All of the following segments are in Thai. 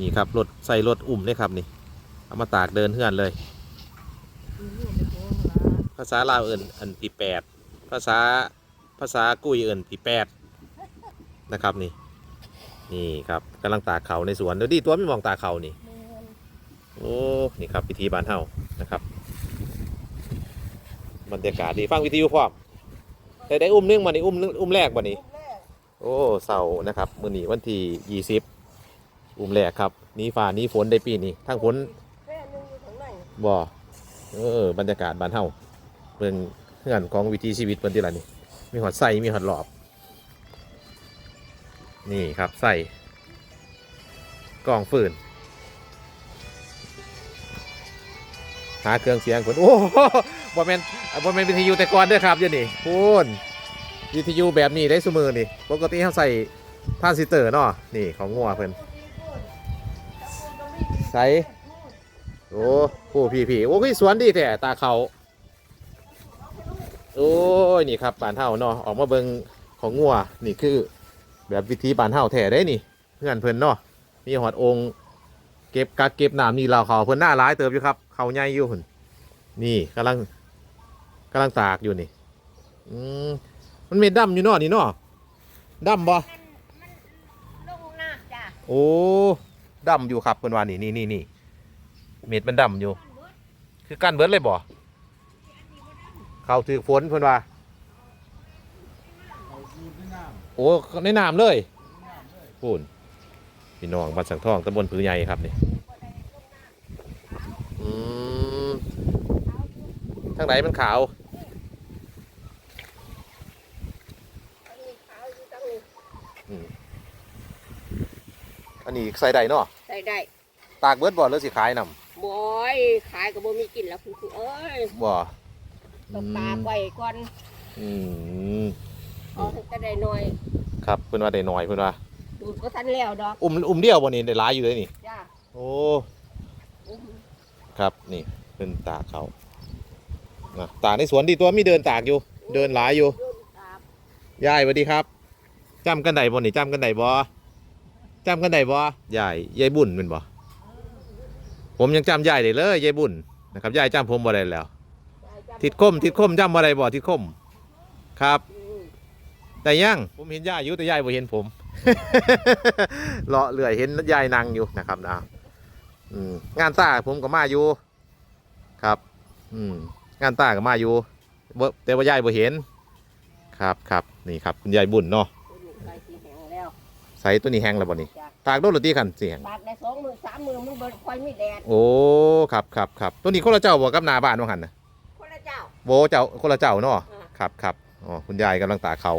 นี่ครับรถใส่รถอุ่มเลยครับนี่เอามาตากเดินเฮือนเลย ภาษาลาวเอิ่นอันที่แปดภาษาภาษากุยเอิ่นที่แปดนะครับนี่นี่ครับกำลังตากเขาในสวนเดี๋ยวดีตัวไม่มองตากเขานี่โอ้นี่ครับพิธีบานเฮานะครับบรรยากาศดีฟังวิทยุพร้อมได้ได้อุ้มนึงมานี่อุ้มนึงอุ้มแรกมานี่โอ้เสาร์นะครับมื้อนี้วันที่ยี่สิบ อุ้มแรกครับหนี้ฟ้าหนี้ฝนได้ปีนี้ทั้งฝนแค่นึงอยู่ข้างในบ่เออบรรยากาศบ้านเฮาเบิ่งเงื่อนของวิถีชีวิตเพิ่นที่ละนี่มีหอดใส่มีหอดหลอบ นี่ครับใส่กล่องฟืนหาเครื่องเสียงคนโอ้โหบ่แม่นบ่แม่นวิทยุแต่ก่อนเด้อครับเดี๋ยวนี้พูนวิทยุแบบนี้ได้ซุมือนี่ปกติเฮาใส่ทรานซิสเตอร์เนาะนี่ของงัวเพิ่น ใส่โอ้ผู้พี่พี่โอ้ยสวนดีแต่ตาเขาโอ้ยนี่ครับบานเท่าเนาะออกมาเบิงของงัวนี่คือ แบบวิธีบานเท่าแท้ได้นี่ เพื่อนเพิ่นเนาะมีหอดองค์เก็บกักเก็บน้ำนี่เราเขาเพิ่นหน้าร้ายเติบอยู่ครับเขาใหญ่อยู่หุ่นนี่กำลังกำลังตากอยู่นี่อืมมันเม็ดดำอยู่เนาะนี่เนาะดำบ่มันมันลงน้ำจ้ะโอ้ ดำอยู่ครับเพิ่นว่านี่นี่นี่นี่เม็ดมันดำอยู่ คือกั้นเบิดเลยบ่เขาถือฝนเพิ่นว่าโอ้ในน้ำเลยพูนพี่น้องบ้านสังทองตำบลผือใหญ่ครับนี่ทางไหนมันขาวอันนี้ขาว อยู่ตรงนี้อันนี้ใส่ได้เนาะใส่ได้ ตากเบิดบ่หรือสิขายนำบอยขายกับบ่มีกินแล้วคุณครูเอ้ยบ่ต้องตากไว้ก่อนอืมเอาให้ก็ได้หน่อย ครับเพิ่นว่าได้น้อยเพิ่นว่าดูดก็ทันแล้วดอกอุ้มอุ้มเดียวบ่นี่ได้หลายอยู่เลยนี่จ้าโอ้อุ้มครับนี่เป็นตากเขานะตากในสวนดีตัวมีเดินตากอยู่ เดินหลายอยู่เดินตามยายสวัสดีครับจำกันไดบ่นี่จำกันไดบ่ จำกันไดบ่ยายยายบุญเป็นบ่ผมยังจำยายได้เลยยายบุญนะครับยายจำผมบ่ได้แล้ว ทิดคมทิดคมจำบ่ได้บ่ทิดคมครับอืมแต่ยังผมเห็นยายอยู่แต่ยายบ่เห็นผมเลาะเลื่อยเห็นยายนั่งอยู่นะครับนะอืมงานตาผมก็มาอยู่ครับ อืมงานตาก็มาอยู่บ่แต่ว่ายายบ่เห็น ครับครับนี่ครับคุณยายบุญเนาะ ตัวนี้ใส่สีแห้งแล้ว ใส่ตัวนี้แห้งแล้วบ่นี่จ้ะ ตากโดนหรือตีขันเสียงตากได้สองมือสามมือมันเบิดค่อยมีแดดโอ้ครับครับครับตัวนี้คนละเจ้าบ่กับหนาบ้านว่าหันนะ คนละเจ้า โบเจ้าคนละเจ้าเนาะอ่า ครับครับอ๋อคุณยายกำลังตากเขา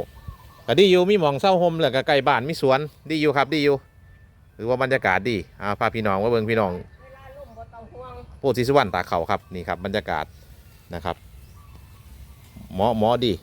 ก็ดีอยู่มีหมองเศร้าโฮมแล้วก็ใกล้บ้านมีสวนดีอยู่ครับดีอยู่หรือว่าบรรยากาศดีอ่าพาพี่น้องมาเบิ่งพี่น้องเวลาลมบ่ต้องห่วงโพธิสุวรรณตากเขาครับนี่ครับบรรยากาศนะครับหมอหมอดี